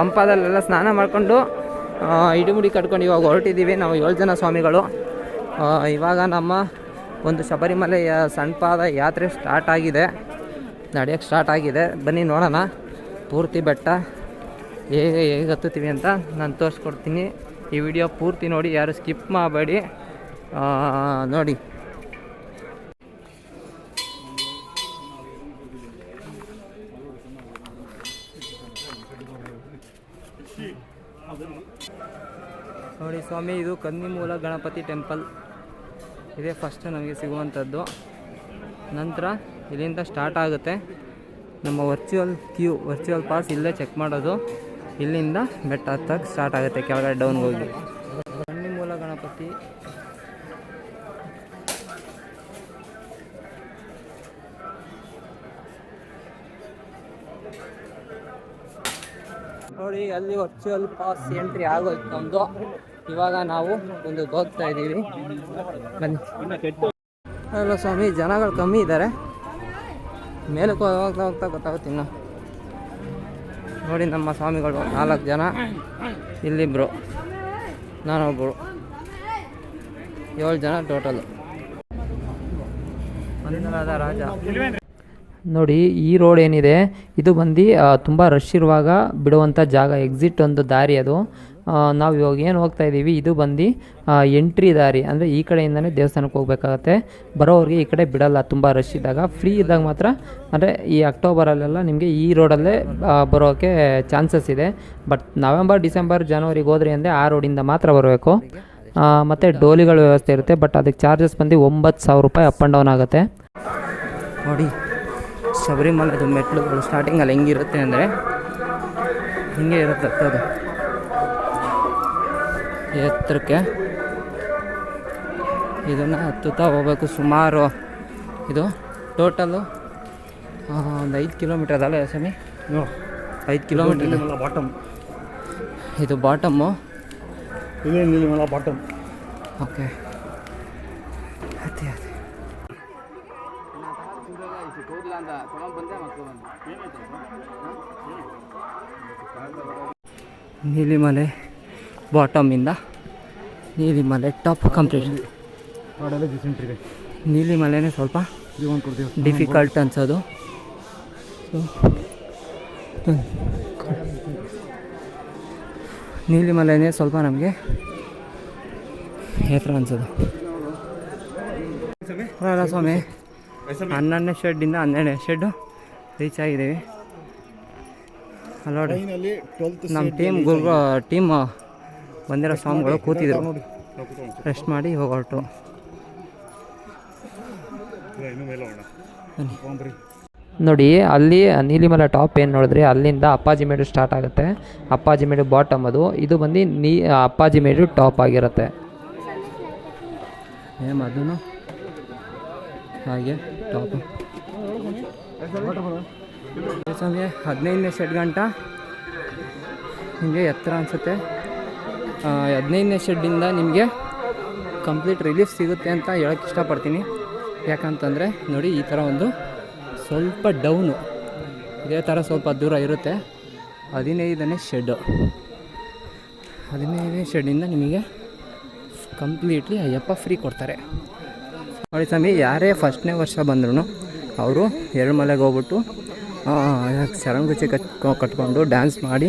ಪಂಪದಲ್ಲೆಲ್ಲ ಸ್ನಾನ ಮಾಡಿಕೊಂಡು ಇಡುಮುಡಿ ಕಟ್ಕೊಂಡು ಇವಾಗ ಹೊರಟಿದ್ದೀವಿ ನಾವು ಏಳು ಜನ ಸ್ವಾಮಿಗಳು. ಇವಾಗ ನಮ್ಮ ಒಂದು ಶಬರಿಮಲೆಯ ಸಣ್ಣಪಾದ ಯಾತ್ರೆ ಸ್ಟಾರ್ಟ್ ಆಗಿದೆ. ನಡೆಯೋಕ್ಕೆ ಸ್ಟಾರ್ಟ್ ಆಗಿದೆ. ಬನ್ನಿ ನೋಡೋಣ. ಪೂರ್ತಿ ಬೆಟ್ಟ ಹೇಗೆ ಹೇಗೆ ಹತ್ತುತ್ತೀವಿ ಅಂತ ನಾನು ತೋರಿಸ್ಕೊಡ್ತೀನಿ. ಈ ವಿಡಿಯೋ ಪೂರ್ತಿ ನೋಡಿ, ಯಾರು ಸ್ಕಿಪ್ ಮಾಡಬೇಡಿ. ನೋಡಿ. ನೋಡಿ ಸ್ವಾಮಿ, ಇದು ಕನ್ನಿಮೂಲ ಗಣಪತಿ ಟೆಂಪಲ್. ಇದೇ ಫಸ್ಟ್ ನಮಗೆ ಸಿಗುವಂಥದ್ದು. ನಂತರ ಇಲ್ಲಿಂದ ಸ್ಟಾರ್ಟ್ ಆಗುತ್ತೆ. ನಮ್ಮ ವರ್ಚುವಲ್ ಕ್ಯೂ ವರ್ಚುವಲ್ ಪಾಸ್ ಇಲ್ಲೇ ಚೆಕ್ ಮಾಡೋದು. ಇಲ್ಲಿಂದ ಬೆಟ್ಟ ಹತ್ತಕ್ಕೆ ಸ್ಟಾರ್ಟ್ ಆಗುತ್ತೆ, ಕೆಳಗಡೆ ಡೌನ್ಗೆ ಹೋಗಿ ಕನ್ನಿಮೂಲ ಗಣಪತಿ ನೋಡಿ ಅಲ್ಲಿ ವರ್ಚುವಲ್ ಪಾಸ್ ಎಂಟ್ರಿ ಆಗೋಯ್ತು ನಮ್ಮದು ಇವಾಗ ನಾವು ಒಂದು ಹೋಗ್ತಾ ಇದ್ದೀವಿ. ಬನ್ನಿ. ಸ್ವಾಮಿ, ಜನಗಳು ಕಮ್ಮಿ ಇದ್ದಾರೆ. ಮೇಲಕ್ಕೆ ಹೋಗ್ತಾ ಹೋಗ್ತಾ ಗೊತ್ತಾಗುತ್ತೆ ಇನ್ನು. ನೋಡಿ ನಮ್ಮ ಸ್ವಾಮಿಗಳು ನಾಲ್ಕು ಜನ ಇಲ್ಲಿಬ್ಬರು ನಾನೊಬ್ಬರು ಏಳು ಜನ ಟೋಟಲ್. ಮಂದಿರದ ರಾಜ. ನೋಡಿ, ಈ ರೋಡ್ ಏನಿದೆ, ಇದು ಬಂದು ತುಂಬ ರಶ್ ಇರುವಾಗ ಬಿಡುವಂಥ ಜಾಗ ಎಕ್ಸಿಟ್ ಒಂದು ದಾರಿ ಅದು. ನಾವು ಇವಾಗ ಏನು ಹೋಗ್ತಾ ಇದ್ದೀವಿ ಇದು ಬಂದು ಎಂಟ್ರಿ ದಾರಿ, ಅಂದರೆ ಈ ಕಡೆಯಿಂದನೇ ದೇವಸ್ಥಾನಕ್ಕೆ ಹೋಗ್ಬೇಕಾಗತ್ತೆ. ಬರೋವ್ರಿಗೆ ಈ ಕಡೆ ಬಿಡಲ್ಲ, ತುಂಬ ರಶ್ ಇದ್ದಾಗ. ಫ್ರೀ ಇದ್ದಾಗ ಮಾತ್ರ, ಅಂದರೆ ಈ ಅಕ್ಟೋಬರಲ್ಲೆಲ್ಲ ನಿಮಗೆ ಈ ರೋಡಲ್ಲೇ ಬರೋಕ್ಕೆ ಚಾನ್ಸಸ್ ಇದೆ. ಬಟ್ ನವೆಂಬರ್, ಡಿಸೆಂಬರ್, ಜನವರಿಗೆ ಹೋದ್ರಿ ಅಂದರೆ ಆ ರೋಡಿಂದ ಮಾತ್ರ ಬರಬೇಕು. ಮತ್ತು ಡೋಲಿಗಳ ವ್ಯವಸ್ಥೆ ಇರುತ್ತೆ ಬಟ್ ಅದಕ್ಕೆ ಚಾರ್ಜಸ್ ಬಂದು ಒಂಬತ್ತು ಸಾವಿರ ರೂಪಾಯಿ ಅಪ್ ಆ್ಯಂಡ್ ಡೌನ್ ಆಗುತ್ತೆ. ನೋಡಿ ಶಬರಿಮಲೆದು ಮೆಟ್ಲುಗಳು ಸ್ಟಾರ್ಟಿಂಗಲ್ಲಿ ಹೆಂಗಿರುತ್ತೆ ಅಂದರೆ ಹಿಂಗೆ ಇರುತ್ತೆ ಅದು. ಎತ್ತರಕ್ಕೆ ಇದನ್ನು ಹತ್ತುತ್ತಾ ಹೋಗ್ಬೇಕು. ಸುಮಾರು ಇದು ಟೋಟಲು ಒಂದು ಐದು ಕಿಲೋಮೀಟರ್ ಅದಲ್ಲ ಸ್ವಾಮಿ ಐದು ಕಿಲೋಮೀಟರ್ ಬಾಟಮ್ ಇದು ಬಾಟಮ್ಮು ಬಾಟಮ್ ಓಕೆ ನೀಲಿಮಲೆ ಬಾಟಮಿಂದ ನೀಲಿಮಲೆ ಟಾಪ್ ಕಂಪ್ಲೀಟ್ ನೀಲಿಮಲೆನೇ ಸ್ವಲ್ಪ ಡಿಫಿಕಲ್ಟ್ ಅನ್ಸೋದು. ಸೊ ನೀಲಿಮಲೆನೇ ಸ್ವಲ್ಪ ನಮಗೆ ಹೆಸರು ಅನ್ಸೋದು. ಅಲ್ಲ ಸ್ವಾಮಿ ಹನ್ನೊಂದನೇ ಶೆಡ್ಡಿಂದ ಹನ್ನೆರಡನೇ ಶೆಡ್ಡು ರೀಚ್ ಆಗಿದ್ದೀವಿ. ನೋಡಿ ಟ್ವೆಲ್ತ್ ನಮ್ಮ ಟೀಮ್ ಗುರು ಟೀಮ್ ಬಂದಿರೋ ಸ್ವಾಮಿಗಳು ಕೂತಿದ್ರು ನೋಡಿ ರೆಸ್ಟ್ ಮಾಡಿ ಹೊರಟು. ಹೋಗ್ರಿ ನೋಡಿ ಅಲ್ಲಿ ನೀಲಿಮಲ ಟಾಪ್ ಏನು ನೋಡಿದ್ರಿ? ಅಲ್ಲಿಂದ ಅಪ್ಪಾಜಿ ಮೇಡು ಸ್ಟಾರ್ಟ್ ಆಗುತ್ತೆ. ಅಪ್ಪಾಜಿ ಮೇಡು ಬಾಟಮ್ ಅದು. ಇದು ಬಂದು ನೀ ಅಪ್ಪಾಜಿ ಮೇಡು ಟಾಪ್ ಆಗಿರುತ್ತೆ. ಏಮ್ ಅದನ್ನು ಹಾಗೆ ಟಾಪ್ ಸ್ವಾಮಿ ಹದಿನೈದನೇ ಶೆಡ್ ಗಂಟ. ನಿಮಗೆ ಎತ್ತರ ಅನಿಸುತ್ತೆ. ಹದಿನೈದನೇ ಶೆಡ್ಡಿಂದ ನಿಮಗೆ ಕಂಪ್ಲೀಟ್ ರಿಲೀಫ್ ಸಿಗುತ್ತೆ ಅಂತ ಹೇಳೋಕ್ಕೆ ಇಷ್ಟಪಡ್ತೀನಿ. ಯಾಕಂತಂದರೆ ನೋಡಿ ಈ ಥರ ಒಂದು ಸ್ವಲ್ಪ ಡೌನು ಇದೇ ಥರ ಸ್ವಲ್ಪ ದೂರ ಇರುತ್ತೆ. ಹದಿನೈದನೇ ಶೆಡ್ಡು ಹದಿನೈದನೇ ಶೆಡ್ಡಿಂದ ನಿಮಗೆ ಕಂಪ್ಲೀಟ್ಲಿ ಅಯ್ಯಪ್ಪ ಫ್ರೀ ಕೊಡ್ತಾರೆ. ನೋಡಿ ಸ್ವಾಮಿ, ಯಾರೇ ಫಸ್ಟ್ನೇ ವರ್ಷ ಬಂದ್ರು ಅವರು ಎಳ್ಮಲೆಗೆ ಹೋಗ್ಬಿಟ್ಟು ಸರಂಗುಚ್ಚಿ ಕಟ್ ಕಟ್ಕೊಂಡು ಡ್ಯಾನ್ಸ್ ಮಾಡಿ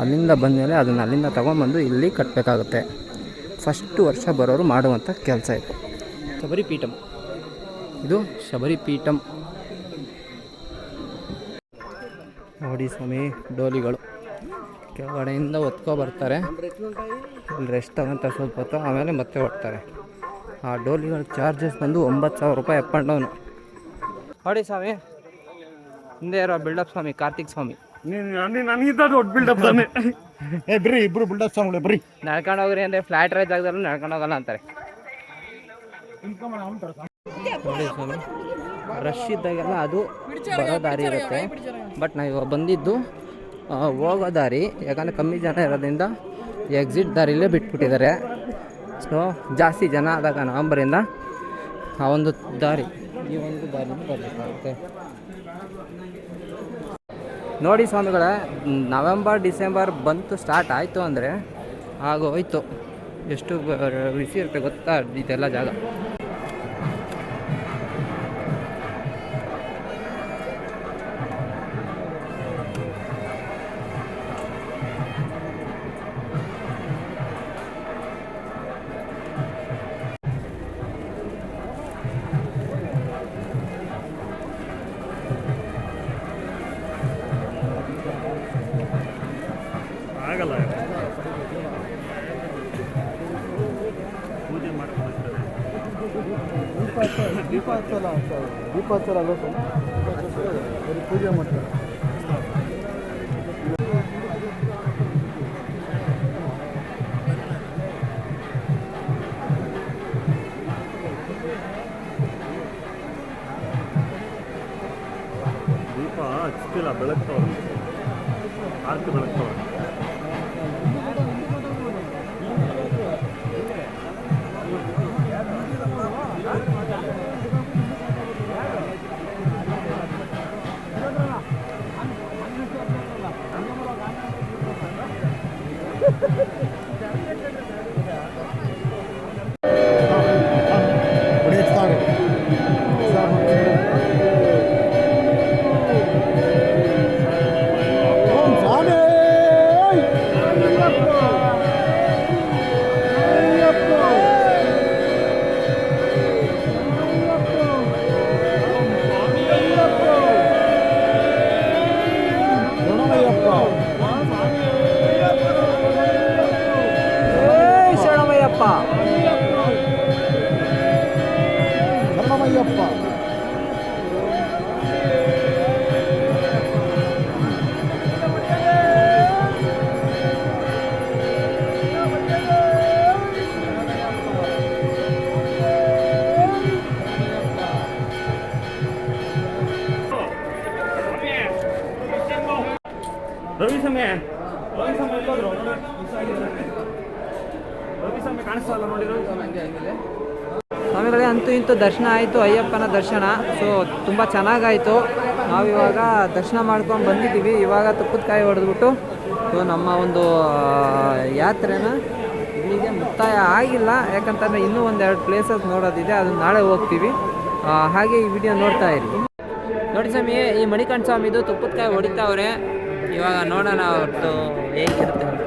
ಅಲ್ಲಿಂದ ಬಂದಮೇಲೆ ಅದನ್ನು ಅಲ್ಲಿಂದ ತೊಗೊಂಬಂದು ಇಲ್ಲಿ ಕಟ್ಟಬೇಕಾಗುತ್ತೆ ಫಸ್ಟ್ ವರ್ಷ ಬರೋರು ಮಾಡುವಂಥ ಕೆಲಸ ಇದು. ಶಬರಿ ಪೀಠಂ ಇದು ಶಬರಿ ಪೀಠಂ ನೋಡಿ ಸ್ವಾಮಿ ಡೋಲಿಗಳು. ಕೆಳಗಡೆಯಿಂದ ಒತ್ಕೊ ಬರ್ತಾರೆ. ಇಲ್ಲಿ ರೆಸ್ಟ್ ಆಗಂತ ಸ್ವಲ್ಪ ಹೊತ್ತು ಆಮೇಲೆ ಮತ್ತೆ ಹೊಡ್ತಾರೆ ಆ ಡೋಲಿಗಳ ಚಾರ್ಜಸ್ ಬಂದು ಒಂಬತ್ತು ಸಾವಿರ ರೂಪಾಯಿ ಅಪ್ ಆ್ಯಂಡ್ ಡೌನು ನೋಡಿ ಸ್ವಾಮಿ ಹಿಂದೆ ಇರೋ ಬಿಲ್ಡಪ್ ಸ್ವಾಮಿ ಕಾರ್ತಿಕ್ ಸ್ವಾಮಿ. ನೀನು ದೊಡ್ಡ ಬಿಲ್ಡಪ್ ತಾನೆ. ಏ ಬರ್ರಿ ಇಬ್ರು ಬಿಲ್ಡಪ್ ಸಾಂಗ್ಳೆ ಬರ್ರಿ ನಡ್ಕೊಂಡು ಹೋಗ್ರಿ ಅಂದರೆ ಫ್ಲಾಟ್ ರೈಸ್ ಜಾಗದಲ್ಲೂ ನಡ್ಕೊಂಡು ಹೋಗಲ್ಲ ಅಂತಾರೆ. ನೋಡಿ ಸ್ವಾಮಿ ರಶ್ ಇದ್ದಾಗೆಲ್ಲ ಅದು ಬರೋ ದಾರಿ ಇರುತ್ತೆ. ಬಟ್ ನಾವು ಇವಾಗ ಬಂದಿದ್ದು ಆ, ಹೋಗೋ ದಾರಿ ಯಾಕಂದರೆ ಕಮ್ಮಿ ಜನ ಇರೋದ್ರಿಂದ ಎಕ್ಸಿಟ್ ದಾರಿಲೇ ಬಿಟ್ಬಿಟ್ಟಿದ್ದಾರೆ. ಸೊ ಜಾಸ್ತಿ ಜನ ಆದಾಗ ನವಂಬರಿಂದ ಆ ಒಂದು ದಾರಿ ಈ ಒಂದು ದಾರಿ ಬರಬೇಕಾಗುತ್ತೆ. ನೋಡಿ ಸ್ವಾಮಿಗಳೇ, ನವೆಂಬರ್, ಡಿಸೆಂಬರ್ ಬಂತು ಸ್ಟಾರ್ಟ್ ಆಯಿತು ಅಂದರೆ, ಆಗೋಯ್ತು. ಎಷ್ಟು ಬಿಸಿ ಇರುತ್ತೆ ಗೊತ್ತಾ? ಇದೆಲ್ಲ ಜಾಗ. ಹಚ್ಚಲ್ಲ ದೀಪ ಹಚ್ಚಲ್ಲ ಸರ್? ದೀಪ ಹಚ್ಚಲ್ಲ ಅಲ್ವಾ ಸರ್ ಬರೀ ಪೂಜೆ ಮಾಡ್ತಾರೆ ದೀಪ ಹಚ್ತಿಲ್ಲ ಬೆಳಗ್ತವ್ರು ರವಿ ಸಮಯ ಸ್ವಾಮಿ ಸಮಯ ಎಲ್ಲೋದ್ರು ಸಮಯ ಕಾಣಿಸ್ತಲ್ಲ ನೋಡಿ ಸಮಯ ಸ್ವಾಮಿಗಳೇ ಅಂತೂ ಇಂತೂ ದರ್ಶನ ಆಯಿತು ಅಯ್ಯಪ್ಪನ ದರ್ಶನ. ಸೊ ತುಂಬ ಚೆನ್ನಾಗಾಯಿತು. ನಾವಿವಾಗ ದರ್ಶನ ಮಾಡ್ಕೊಂಡು ಬಂದಿದ್ದೀವಿ. ಇವಾಗ ತುಪ್ಪದ ಕಾಯಿ ಹೊಡೆದ್ಬಿಟ್ಟು ಸೊ ನಮ್ಮ ಒಂದು ಯಾತ್ರೆನ ಇಲ್ಲಿಗೆ ಮುಕ್ತಾಯ ಆಗಿಲ್ಲ. ಯಾಕಂತಂದರೆ ಇನ್ನೂ ಒಂದೆರಡು ಪ್ಲೇಸಸ್ ನೋಡೋದಿದೆ. ಅದನ್ನು ನಾಳೆ ಹೋಗ್ತೀವಿ. ಹಾಗೆ ಈ ವಿಡಿಯೋ ನೋಡ್ತಾ ಇರಿ. ನೋಡಿ ಸ್ವಾಮಿ ಈ ಮಣಿಕಂಠ ಸ್ವಾಮಿದು ತುಪ್ಪದ ಕಾಯಿ ಹೊಡಿತಾವ್ರೆ. ಇವಾಗ ನೋಡೋಣ ಅವ್ರದ್ದು ಹೇಗಿರುತ್ತೆ ಅಂತ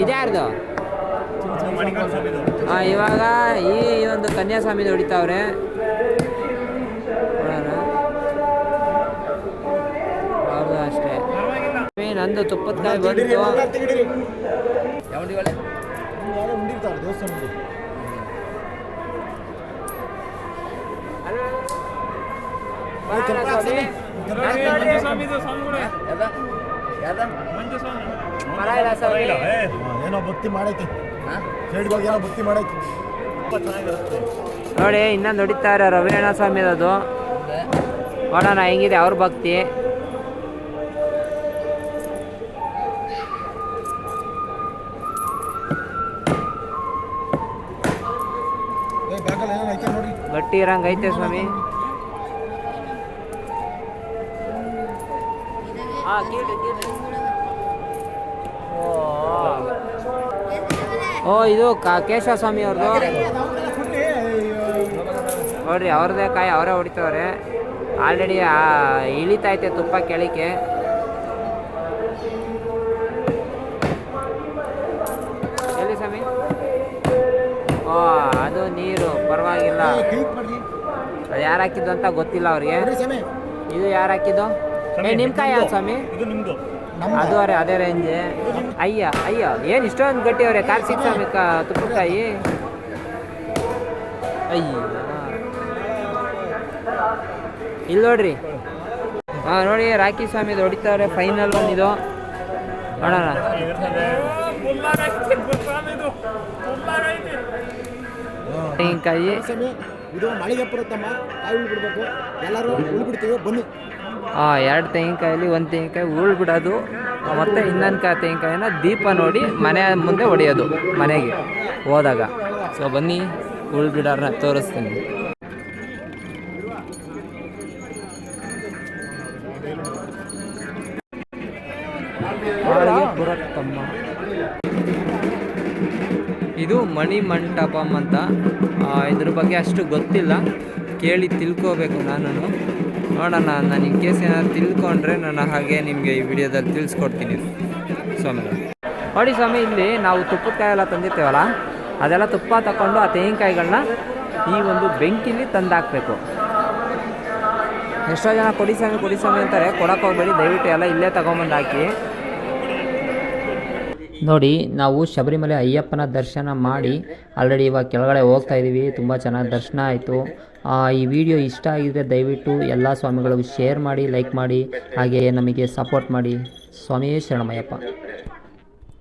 ಇದ್ಯಾರ್ದು ಹಾ ಇವಾಗ ಈ ಒಂದು ಕನ್ಯಾಸ್ವಾಮಿ ಹೊಡಿತಾವ್ರೆ. ಅವ್ರದ್ದು ಅಷ್ಟೇ ನಂದು ತುಪ್ಪದ ಕಾಯಿ ಬಂತು ಏನೋ ಭಕ್ತಿ ಮಾಡೈತಿ. ಏನೋ ಭಕ್ತಿ ನೋಡಿ ಇನ್ನೊಂದು ಹೊಡಿತಾರೆ ರವಿರಣ ಸ್ವಾಮಿ ಅದು ನೋಡೋಣ ಹೆಂಗಿದೆ ಅವ್ರ ಭಕ್ತಿ. ಗಟ್ಟಿ ಇರಂಗೈತೆ ಐತೆ ಸ್ವಾಮಿ. ಹಾ ಓ ಇದು ಕೇಶವ ಸ್ವಾಮಿ ಅವ್ರದ್ದು ನೋಡ್ರಿ ಅವ್ರದ್ದೇ ಕಾಯಿ ಅವರೇ ಹೊಡಿತವ್ರೆ. ಆಲ್ರೆಡಿ ಇಳಿತೈತೆ ತುಪ್ಪ ಕೆಳಕ್ಕೆ. ಎಲ್ಲಿ ಸ್ವಾಮಿ? ಓ ಅದು ನೀರು ಪರವಾಗಿಲ್ಲ. ಅದು ಯಾರು ಹಾಕಿದ್ದು ಅಂತ ಗೊತ್ತಿಲ್ಲ ಅವ್ರಿಗೆ. ಇದು ಯಾರು ಹಾಕಿದ್ದು? ಏ ನಿಮ್ಮ ಸ್ವಾಮಿ? ಇದು ನಿಮ್ದು. ಅದು ಅವರೇ ಅದೇ ರೇಂಜ್. ಅಯ್ಯ ಅಯ್ಯ ಏನು ಇಷ್ಟೊಂದು ಗಟ್ಟಿ ಅವರೇ ಕಾರ್ ಸಿಕ್ ಸ್ವಾಮಿ ಕ ತುಪ್ಪಕಾಯಿ? ಅಯ್ಯ ಇಲ್ಲಿ ನೋಡ್ರಿ. ಹಾಂ ನೋಡಿ ರಾಕಿ ಸ್ವಾಮಿದು ಹೊಡಿತಾವ್ರೆ ಫೈನಲ್ ಬಂದಿದ್ದು ನೋಡೋಣ. ತೆಂಗಿನಕಾಯಿ. ಸ್ವಾಮಿ ಇದು ಮಳೆಗೆ ಬರುತ್ತಮ್ಮ ಕಾಯಿ ಬಿಡ್ಬೇಕು ಎಲ್ಲರೂ ಉಳ್ಬಿಡ್ತೀವಿ ಬನ್ನಿ. ಹಾಂ ಎರಡು ತೆಂಗಿನಕಾಯಲ್ಲಿ ಒಂದು ತೆಂಗಿನಕಾಯಿ ಉರುಳು ಬಿಡೋದು ಮತ್ತು ಇನ್ನೊಂದು ಕಾಯಿ ತೆಂಗಿನಕಾಯಿನ ದೀಪ ನೋಡಿ ಮನೆ ಮುಂದೆ ಹೊಡೆಯೋದು ಮನೆಗೆ ಹೋದಾಗ. ಸೊ ಬನ್ನಿ ಉಳ್ಗಿಡಾರನ್ನ ತೋರಿಸ್ತೀನಿ. ಬರುತ್ತಮ್ಮ. ಇದು ಮಣಿ ಮಂಟಪಂ ಅಂತ. ಆ, ಇದ್ರ ಬಗ್ಗೆ ಅಷ್ಟು ಗೊತ್ತಿಲ್ಲ. ಕೇಳಿ ತಿಳ್ಕೋಬೇಕು ನಾನು ನೋಡೋಣ, ನಾನು ಇನ್ ಕೇಸ್ ಏನಾದ್ರು ತಿಳ್ಕೊಂಡ್ರೆ ನಾನು ಹಾಗೆ ನಿಮಗೆ ಈ ವಿಡಿಯೋದಲ್ಲಿ ತಿಳಿಸ್ಕೊಡ್ತೀನಿ. ಸ್ವಾಮಿ. ನೋಡಿ ಸ್ವಾಮಿ, ಇಲ್ಲಿ ನಾವು ತುಪ್ಪದ ಕಾಯಿ ಎಲ್ಲ ತಂದಿರ್ತೇವಲ್ಲ, ಅದೆಲ್ಲ ತುಪ್ಪ ತಗೊಂಡು ಆ ತೆಂಗಿನಕಾಯಿಗಳನ್ನ ಈ ಒಂದು ಬೆಂಕಿಲಿ ತಂದು ಹಾಕಬೇಕು ಎಷ್ಟೋ ಜನ ಕೊಡಿ ಸ್ವಾಮಿ ಕೊಡಿ ಸ್ವಾಮಿ ಅಂತಾರೆ ಹೋಗ್ಬೇಡಿ, ದಯವಿಟ್ಟು ಎಲ್ಲ ಇಲ್ಲೇ ತಗೊಂಬಂದು ಹಾಕಿ. ನೋಡಿ, ನಾವು ಶಬರಿಮಲೆ ಅಯ್ಯಪ್ಪನ ದರ್ಶನ ಮಾಡಿ, ಆಲ್ರೆಡಿ ಇವಾಗ ಕೆಳಗಡೆ ಹೋಗ್ತಾ ಇದ್ದೀವಿ ತುಂಬ ಚೆನ್ನಾಗಿ ದರ್ಶನ ಆಯಿತು. ಈ ವಿಡಿಯೋ ಇಷ್ಟ ಆಗಿದ್ರೆ ದಯವಿಟ್ಟು ಎಲ್ಲ ಸ್ವಾಮಿಗಳಿಗೂ ಶೇರ್ ಮಾಡಿ ಲೈಕ್ ಮಾಡಿ ಹಾಗೆ ನಮಗೆ ಸಪೋರ್ಟ್ ಮಾಡಿ. ಸ್ವಾಮಿಯೇ ಶರಣಮಯ್ಯಪ್ಪ.